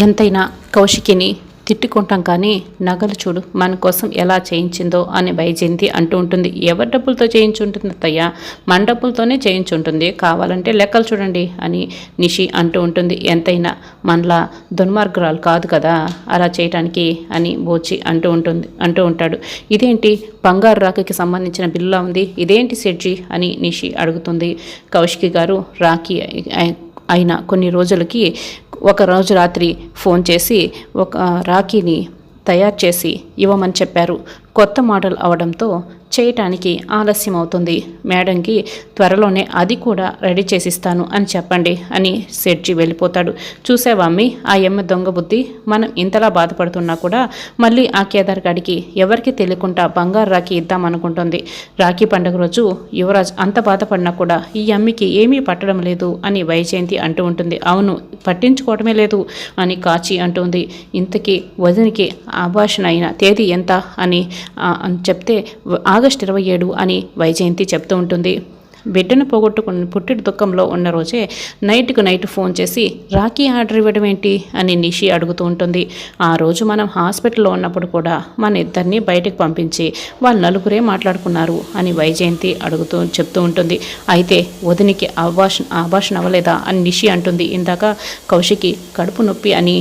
ఎంతైనా కౌశికిని తిట్టుకుంటాం కానీ నగలు చూడు మన కోసం ఎలా చేయించిందో అని వైజయంతి అంటూ ఉంటుంది. ఎవరి డబ్బులతో చేయించుంటుంది అత్తయ్య? మన డబ్బులతోనే చేయించుంటుంది. కావాలంటే లెక్కలు చూడండి అని నిషి అంటూ ఉంటుంది. ఎంతైనా మనలా దుర్మార్గురాలు కాదు కదా? అలా చేయటానికి అని బోచి అంటూ ఉంటుంది అంటూ ఉంటాడు. ఇదేంటి? బంగారు రాఖీకి సంబంధించిన బిల్లులా ఉంది? ఇదేంటి సెడ్జి? అని నిషి అడుగుతుంది. కౌశికి గారు రాఖీ అయిన కొన్ని రోజులకి ఒక రోజు రాత్రి ఫోన్ చేసి ఒక రాఖీని తయారు చేసి ఇవ్వమని చెప్పారు. కొత్త మోడల్ అవడంతో చేయటానికి ఆలస్యం అవుతుంది మేడంకి త్వరలోనే అది కూడా రెడీ చేసిస్తాను అని చెప్పండి అని సెడ్జి వెళ్ళిపోతాడు. చూసావా అమ్మి? ఆ ఎమ్మె దొంగ బుద్ధి మనం ఇంతలా బాధపడుతున్నా కూడా మళ్ళీ ఆ కేదార్ గడికి ఎవరికి తెలియకుండా బంగారు రాఖీ ఇద్దామనుకుంటుంది. రాఖీ పండుగ రోజు యువరాజ్ అంత బాధపడినా కూడా ఈ అమ్మికి ఏమీ పట్టడం లేదు అని వైజయంతి అంటూ ఉంటుంది. అవును పట్టించుకోవటమే లేదు అని కాచి అంటుంది. ఇంతకీ వదినికి ఆభాషణ అయిన తేదీ ఎంత అని అని చెప్తే ఆ ఆగస్టు ఇరవై ఏడు అని వైజయంతి చెప్తూ ఉంటుంది. బిడ్డను పోగొట్టుకుని పుట్టిడి దుఃఖంలో ఉన్న రోజే నైట్కు నైట్ ఫోన్ చేసి రాఖీ ఆర్డర్ ఇవ్వడం ఏంటి? అని నిషి అడుగుతూ ఉంటుంది. ఆ రోజు మనం హాస్పిటల్లో ఉన్నప్పుడు కూడా మన ఇద్దరిని బయటకు పంపించి వాళ్ళు నలుగురే మాట్లాడుకున్నారు అని వైజయంతి అడుగుతూ చెప్తూ ఉంటుంది. అయితే వదినికి ఆభాషణ ఆభాషణ అవ్వలేదా అని నిషి అంటుంది. ఇందాక కౌశికి కడుపు నొప్పి అని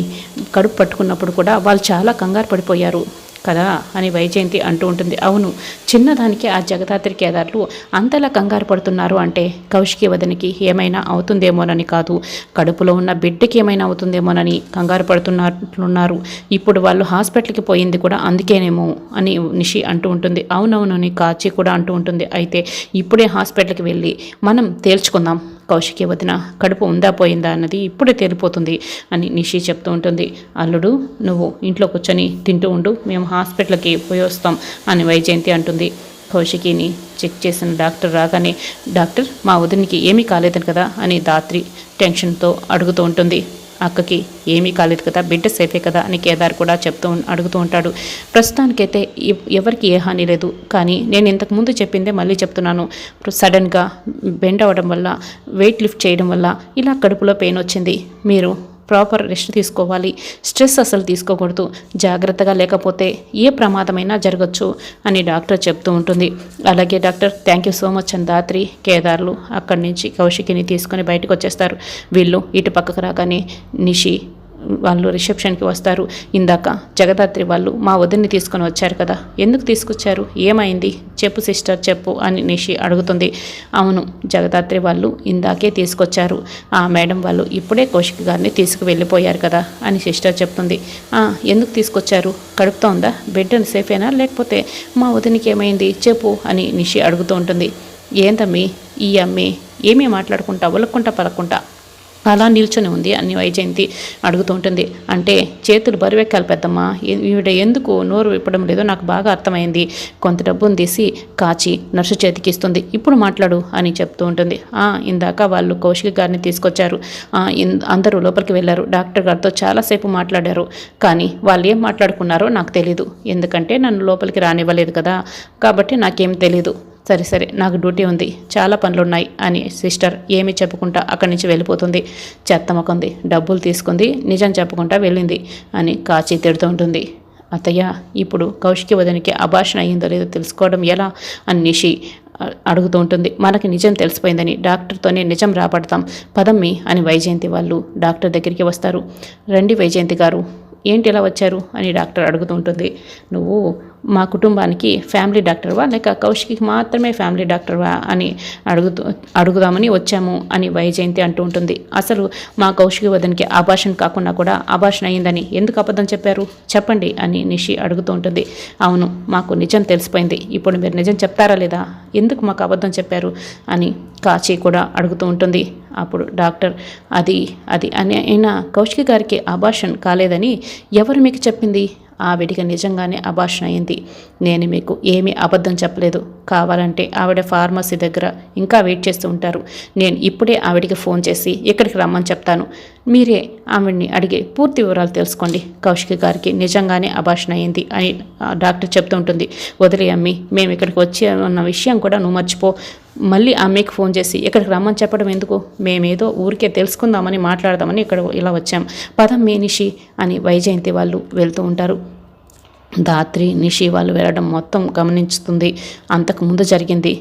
కడుపు పట్టుకున్నప్పుడు కూడా వాళ్ళు చాలా కంగారు పడిపోయారు. కదా అని వైజయంతి అంటూ ఉంటుంది. అవును చిన్నదానికి ఆ జగదాత్రి కేదార్లు అంతలా కంగారు పడుతున్నారు అంటే కౌశికి వదనికి ఏమైనా అవుతుందేమోనని కాదు. కడుపులో ఉన్న బిడ్డకి ఏమైనా అవుతుందేమోనని కంగారు పడుతున్నట్లున్నారు. ఇప్పుడు వాళ్ళు హాస్పిటల్కి పోయింది కూడా అందుకేనేమో అని నిషి అంటూ ఉంటుంది. అవునవునని కాచి కూడా అంటూ ఉంటుంది. అయితే ఇప్పుడే హాస్పిటల్కి వెళ్ళి మనం తేల్చుకుందాం. కౌశికి వదిన కడుపు ఉందా పోయిందా అన్నది ఇప్పుడే తేలిపోతుంది అని నిషి చెప్తూ ఉంటుంది. అల్లుడు నువ్వు ఇంట్లో కూర్చొని తింటూ ఉండు మేము హాస్పిటల్కి పోయి వస్తాం అని వైజయంతి అంటుంది. కౌశికిని చెక్ చేసిన డాక్టర్ రాగానే డాక్టర్ మా వదినికి ఏమీ కాలేదని కదా అని దాత్రి టెన్షన్తో అడుగుతూ ఉంటుంది. అక్కకి ఏమీ కాలేదు కదా బిడ్డ సేఫే కదా అని కేదార్ కూడా చెప్తూ అడుగుతూ ఉంటాడు. ప్రస్తుతానికైతే ఎవరికి ఏ హాని లేదు కానీ నేను ఇంతకుముందు చెప్పిందే మళ్ళీ చెప్తున్నాను. సడన్గా బెండ్ అవ్వడం వల్ల వెయిట్ లిఫ్ట్ చేయడం వల్ల ఇలా కడుపులో పెయిన్ వచ్చింది. మీరు ప్రాపర్ రెస్ట్ తీసుకోవాలి. స్ట్రెస్ అసలు తీసుకోకూడదు. జాగ్రత్తగా లేకపోతే ఏ ప్రమాదమైనా జరగచ్చు అని డాక్టర్ చెప్తూ ఉంటుంది. అలాగే doctor thank you so much అని దాత్రి కేదార్లు అక్కడి నుంచి కౌశికిని తీసుకొని బయటకు వచ్చేస్తారు. వీళ్ళు ఇటు పక్కకు రాగానే నిషి వాళ్ళు రిసెప్షన్కి వస్తారు. ఇందాక జగదాత్రి వాళ్ళు మా వదిన్ని తీసుకొని వచ్చారు కదా ఎందుకు తీసుకొచ్చారు? ఏమైంది? చెప్పు సిస్టర్ చెప్పు అని నిషి అడుగుతుంది. అవును జగదాత్రి వాళ్ళు ఇందాకే తీసుకొచ్చారు. ఆ మేడం వాళ్ళు ఇప్పుడే కౌశిక్ గారిని తీసుకువెళ్ళిపోయారు కదా అని సిస్టర్ చెప్తుంది. ఎందుకు తీసుకొచ్చారు? కడుపుతో ఉందా బిడ్డ సేఫేనా లేకపోతే మా వదినికి ఏమైంది? చెప్పు అని నిషి అడుగుతూ ఉంటుంది. ఏందమ్మి? ఈ అమ్మి ఏమీ మాట్లాడుకుంటా ఒలక్కుంటా పలక్కుంటా అలా నిల్చొని ఉంది. అని వైజయంతి అడుగుతూ ఉంటుంది. అంటే చేతులు బరువెక్కాలి పెద్దమ్మ. ఈవిడ ఎందుకు నోరు విప్పడం లేదో నాకు బాగా అర్థమైంది. కొంత డబ్బును తీసి కాచి నర్సు చేతికి ఇస్తుంది. ఇప్పుడు మాట్లాడు అని చెప్తూ ఉంటుంది. "ఆ, ఇందాక వాళ్ళు కౌశిక్ గారిని తీసుకొచ్చారు. ఇన్- అందరూ లోపలికి వెళ్ళారు. డాక్టర్ గారితో చాలాసేపు మాట్లాడారు. కానీ వాళ్ళు ఏం మాట్లాడుకున్నారో నాకు తెలీదు. ఎందుకంటే నన్ను లోపలికి రానివ్వలేదు కదా. కాబట్టి నాకేం తెలీదు. సరే సరే నాకు డ్యూటీ ఉంది. చాలా పనులు ఉన్నాయి అని సిస్టర్ ఏమీ చెప్పకుండా అక్కడి నుంచి వెళ్ళిపోతుంది. చెత్తమకుంది డబ్బులు తీసుకుంది నిజం చెప్పకుండా వెళ్ళింది అని కాచి తిడుతూ ఉంటుంది. అత్తయ్య ఇప్పుడు కౌశికి వదనికి అభాషణ అయ్యిందో లేదో తెలుసుకోవడం ఎలా అని నిషి అడుగుతూ ఉంటుంది. మనకి నిజం తెలిసిపోయిందని డాక్టర్తోనే నిజం రాబడతాం. పదమ్మి అని వైజయంతి వాళ్ళు డాక్టర్ దగ్గరికి వస్తారు. రండి వైజయంతి గారు ఏంటి ఇలా వచ్చారు అని డాక్టర్ అడుగుతూ ఉంటుంది. నువ్వు మా కుటుంబానికి ఫ్యామిలీ డాక్టర్వా లేక కౌశికి మాత్రమే ఫ్యామిలీ డాక్టర్వా అని అడుగుతూ అడుగుదామని వచ్చాము అని వైజయంతి అంటూ ఉంటుంది. అసలు మా కౌశికి వదనికి ఆభాషణ కాకుండా కూడా ఆభాషణ అయిందని ఎందుకు అబద్ధం చెప్పారు? చెప్పండి అని నిషి అడుగుతూ ఉంటుంది. అవును మాకు నిజం తెలిసిపోయింది. ఇప్పుడు మీరు నిజం చెప్తారా లేదా? ఎందుకు మాకు అబద్ధం చెప్పారు? అని కాచి కూడా అడుగుతూ ఉంటుంది. అప్పుడు డాక్టర్ అది అది అని అయినా కౌశికి గారికి అభాషణ కాలేదని ఎవరు మీకు చెప్పింది? ఆవిడికి నిజంగానే అభాషణ అయింది నేను మీకు ఏమీ అబద్ధం చెప్పలేదు. కావాలంటే ఆవిడ ఫార్మసీ దగ్గర ఇంకా వెయిట్ చేస్తూ ఉంటారు. నేను ఇప్పుడే ఆవిడికి ఫోన్ చేసి ఇక్కడికి రమ్మని చెప్తాను. మీరే ఆవిడ్ని అడిగి పూర్తి వివరాలు తెలుసుకోండి. కౌశిక గారికి నిజంగానే అభాషణ అయింది అని డాక్టర్ చెప్తూ ఉంటుంది. వదిలే అమ్మి మేము ఇక్కడికి వచ్చి అన్న విషయం కూడా నువ్వు మర్చిపో. మళ్ళీ అమ్మకి ఫోన్ చేసి ఇక్కడికి రమ్మని చెప్పడం ఎందుకు? మేమేదో ఊరికే తెలుసుకుందామని మాట్లాడదామని ఇక్కడ ఇలా వచ్చాం. పదం మేనిషి అని వైజయంతి వాళ్ళు వెళ్తూ ఉంటారు. దాత్రి నిషి వాళ్ళు వెళ్ళడం మొత్తం గమనించుతుంది. అంతకుముందు జరిగింది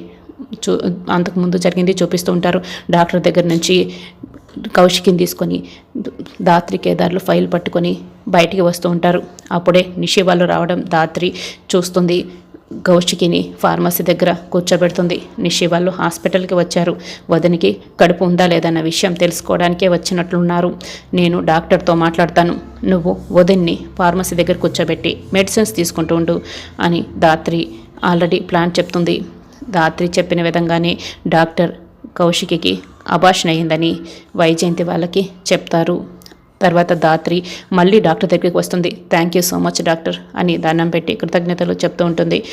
చూ అంతకుముందు జరిగింది చూపిస్తూ ఉంటారు. డాక్టర్ దగ్గర నుంచి కౌశికిని తీసుకొని దాత్రి కేదార్లు ఫైల్ పట్టుకొని బయటికి వస్తూ ఉంటారు. అప్పుడే నిషి వాళ్ళు రావడం దాత్రి చూస్తుంది. కౌశికిని ఫార్మసీ దగ్గర కూర్చోబెడుతుంది. నిషి వాళ్ళు హాస్పిటల్కి వచ్చారు. వదనికి కడుపు ఉందా లేదన్న విషయం తెలుసుకోవడానికే వచ్చినట్లున్నారు. నేను డాక్టర్తో మాట్లాడతాను. నువ్వు వదిన్ని ఫార్మసీ దగ్గర కూర్చోబెట్టి మెడిసిన్స్ తీసుకుంటూ ఉండు అని దాత్రి ఆల్రెడీ ప్లాన్ చెప్తుంది. దాత్రి చెప్పిన విధంగానే డాక్టర్ కౌశికికి అభాషణ అయిందని వైజయంతి వాళ్ళకి చెప్తారు. తర్వాత దాత్రి మళ్ళీ డాక్టర్ దగ్గరికి వస్తుంది. Thank you so much doctor అని దండం పెట్టి కృతజ్ఞతలు చెప్తూ ఉంటుంది.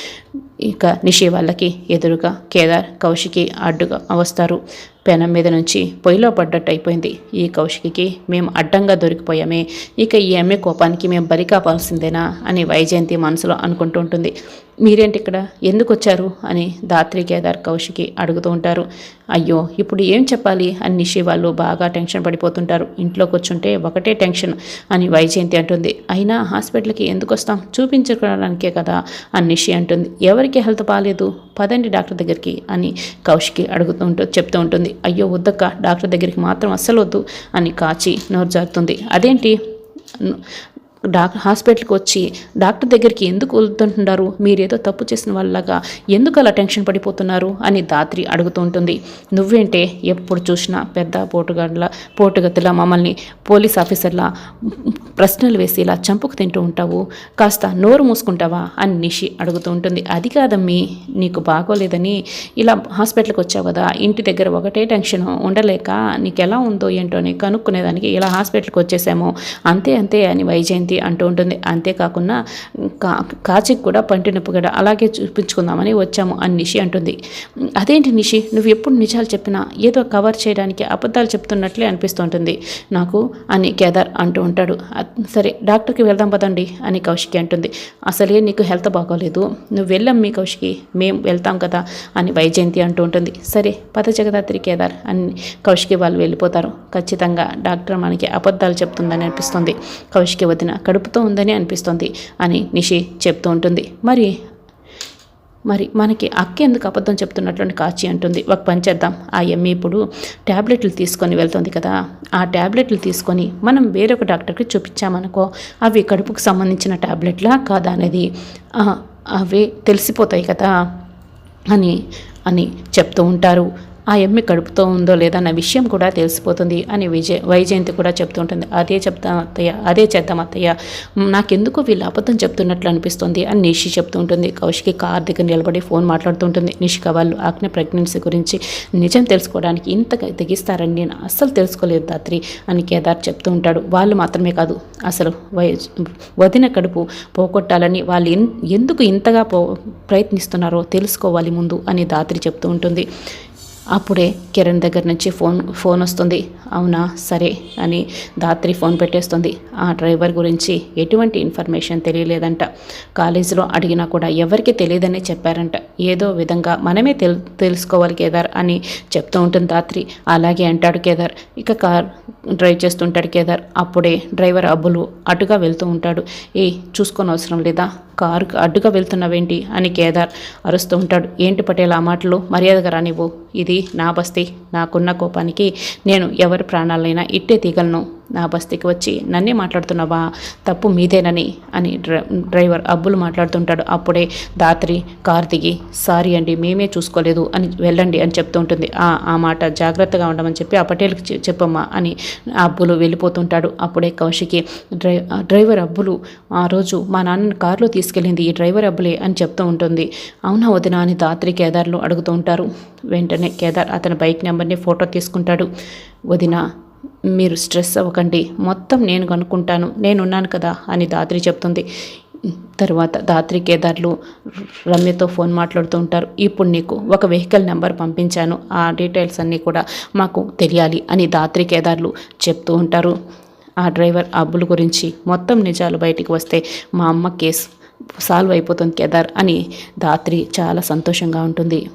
ఇక నిషి వాళ్ళకి ఎదురుగా కేదార్ కౌశికి అడ్డుగా వస్తారు. పెనం మీద నుంచి పొయ్యిలో పడ్డట్టు అయిపోయింది. ఈ కౌశికి మేము అడ్డంగా దొరికిపోయామే. ఇక ఈ అమ్మే కోపానికి మేము బలి కాపాల్సిందేనా అని వైజయంతి మనసులో అనుకుంటూ ఉంటుంది. మీరేంటి ఇక్కడ? ఎందుకు వచ్చారు? అని దాత్రి కేదార్ కౌశికి అడుగుతూ ఉంటారు. అయ్యో ఇప్పుడు ఏం చెప్పాలి? అని నిషి వాళ్ళు బాగా టెన్షన్ పడిపోతుంటారు. ఇంట్లో కూర్చుంటే ఒకటే టెన్షన్ అని వైజయంతి అంటుంది. అయినా హాస్పిటల్కి ఎందుకు వస్తాం చూపించుకోవడానికే కదా అని నిషి అంటుంది. ఎవరికి హెల్త్ బాగాలేదు పదండి డాక్టర్ దగ్గరికి అని కౌశికి అడుగుతూ ఉంటు చెప్తూ ఉంటుంది. అయ్యో వద్దక్క డాక్టర్ దగ్గరికి మాత్రం అస్సలు వద్దు అని కాచి నోరు జారుతుంది. అదేంటి? డాక్టర్ హాస్పిటల్కి వచ్చి డాక్టర్ దగ్గరికి ఎందుకు వెళ్తుంటున్నారు? మీరేదో తప్పు చేసిన వాళ్ళగా ఎందుకు అలా టెన్షన్ పడిపోతున్నారు? అని దాత్రి అడుగుతూ ఉంటుంది నువ్వేంటే ఎప్పుడు చూసినా పెద్ద పోటుగాడ్ల పోటుగతిలా మమ్మల్ని పోలీస్ ఆఫీసర్లా ప్రశ్నలు వేసి ఇలా చంపుకు తింటూ ఉంటావు. కాస్త నోరు మూసుకుంటావా? అని నిషి అడుగుతూ ఉంటుంది అది కాదమ్మీ నీకు బాగోలేదని. ఇలా హాస్పిటల్కి వచ్చావు కదా ఇంటి దగ్గర ఒకటే టెన్షన్ ఉండలేక నీకు ఎలా ఉందో ఏంటో అని కనుక్కునేదానికి ఇలా హాస్పిటల్కి వచ్చేసాము. అంతే అంతే అని వైజయంతి అంటూ ఉంటుంది. అంతేకాకుండా కా కాచికి కూడా పంటి నొప్పి గడ అలాగే చూపించుకుందామని వచ్చాము అని నిషి అంటుంది. అదేంటి నిషి? నువ్వు ఎప్పుడు నిజాలు చెప్పినా ఏదో కవర్ చేయడానికి అబద్ధాలు చెప్తున్నట్లే అనిపిస్తుంటుంది. నాకు అని కేదార్ అంటూ ఉంటాడు. సరే డాక్టర్కి వెళ్దాం పదండి అని కౌశికి అంటుంది. అసలే నీకు హెల్త్ బాగోలేదు. నువ్వు వెళ్ళాం మీ కౌశికి. మేము వెళ్తాం కదా అని వైజయంతి అంటూ ఉంటుంది. సరే పద జగదాత్రి కేదార్ అని కౌశికి వాళ్ళు వెళ్ళిపోతారు. ఖచ్చితంగా డాక్టర్ మనకి అబద్ధాలు చెప్తుందని అనిపిస్తుంది. కౌశికి వదిన కడుపుతో ఉందని అనిపిస్తుంది అని నిషి చెప్తూ ఉంటుంది. మరి మరి మనకి అక్క ఎందుకు అబద్ధం చెప్తున్నట్లు కాచి అంటుంది. ఒక పని చేద్దాం. ఆ ఎమ్మె ఇప్పుడు ట్యాబ్లెట్లు తీసుకొని వెళ్తుంది కదా. ఆ ట్యాబ్లెట్లు తీసుకొని మనం వేరొక డాక్టర్కి చూపించామనుకో అవి కడుపుకు సంబంధించిన ట్యాబ్లెట్లా కాదా అనేది అవే తెలిసిపోతాయి కదా అని అని చెప్తూ ఉంటారు. ఆ ఎమ్మి కడుపుతో ఉందో లేదా అన్న విషయం కూడా తెలిసిపోతుంది అని విజయ్ వైజయంతి కూడా చెప్తూ ఉంటుంది అదే చెప్తాం అత్తయ్య అదే చేద్దాం అత్తయ్య. నాకెందుకు వీళ్ళు అబద్ధం చెప్తున్నట్లు అనిపిస్తుంది అని నిషి చెప్తూ ఉంటుంది కౌశికి కార్ దగ్గర నిలబడి ఫోన్ మాట్లాడుతుంటుంది. నిషిక వాళ్ళు ఆజ్ఞ ప్రెగ్నెన్సీ గురించి నిజం తెలుసుకోవడానికి ఇంతగా తెగిస్తారని నేను అస్సలు తెలుసుకోలేదు దాత్రి అని కేదార్ చెప్తూ ఉంటాడు. వాళ్ళు మాత్రమే కాదు అసలు వై వదిన కడుపు పోగొట్టాలని వాళ్ళు ఎందుకు ఇంతగా పో ప్రయత్నిస్తున్నారో తెలుసుకోవాలి ముందు అని దాత్రి చెప్తూ ఉంటుంది. అప్పుడే కిరణ్ దగ్గర నుంచి ఫోన్ ఫోన్ వస్తుంది. అవునా? సరే అని దాత్రి ఫోన్ పెట్టేస్తుంది. ఆ డ్రైవర్ గురించి ఎటువంటి ఇన్ఫర్మేషన్ తెలియలేదంట. కాలేజీలో అడిగినా కూడా ఎవరికి తెలియదని చెప్పారంట. ఏదో విధంగా మనమే తెల్ తెలుసుకోవాలి కేదార్ అని చెప్తూ ఉంటుంది దాత్రి అలాగే అంటాడు కేదార్. ఇక కార్ డ్రైవ్ చేస్తుంటాడు కేదార్. అప్పుడే డ్రైవర్ అబ్బులు అటుగా వెళ్తూ ఉంటాడు. ఏ చూసుకొని అవసరం లేదా? కారు అడ్డుగా వెళ్తున్నావేంటి? అని కేదార్ అరుస్తూ ఉంటాడు. ఏంటి పటేల్ ఆ మాటలు? మర్యాదగా రానివ్వు ఇది నా బస్తీ నాకున్న కోపానికి నేను ఎవరి ప్రాణాలైనా ఇట్టే తీగలను. నా బస్తీకి వచ్చి నన్నే మాట్లాడుతున్నావా? తప్పు మీదేనని అని డ్రైవర్ అబ్బులు మాట్లాడుతుంటాడు. అప్పుడే దాత్రి కార్ దిగి సారీ అండి మేమే చూసుకోలేదు అని వెళ్ళండి అని చెప్తూ ఉంటుంది. ఆ ఆ మాట జాగ్రత్తగా ఉండమని చెప్పి ఆ పటేల్కి చెప్పమ్మా అని అబ్బులు వెళ్ళిపోతుంటాడు. అప్పుడే కౌశికి డ్రై డ్రైవర్ అబ్బులు ఆ రోజు మా నాన్నని కారులో తీసుకెళ్ళింది ఈ డ్రైవర్ అబ్బులే అని చెప్తూ ఉంటుంది. అవునా వదినా అని దాత్రి కేదార్లు అడుగుతూ ఉంటారు. వెంటనే కేదార్ అతని బైక్ నెంబర్ని ఫోటో తీసుకుంటాడు. వదినా మీరు స్ట్రెస్ అవ్వకండి. మొత్తం నేను కనుక్కుంటాను. నేనున్నాను కదా అని దాత్రి చెప్తుంది. తర్వాత దాత్రి కేదార్లు రమ్యతో ఫోన్ మాట్లాడుతూ ఉంటారు. ఇప్పుడు నీకు ఒక వెహికల్ నెంబర్ పంపించాను. ఆ డీటెయిల్స్ అన్నీ కూడా మాకు తెలియాలి అని దాత్రి కేదార్లు చెప్తూ ఉంటారు. ఆ డ్రైవర్ అబ్బుల గురించి మొత్తం నిజాలు బయటికి వస్తే మా అమ్మ కేసు సాల్వ్ అయిపోతుంది కేదార్ అని దాత్రి చాలా సంతోషంగా ఉంటుంది.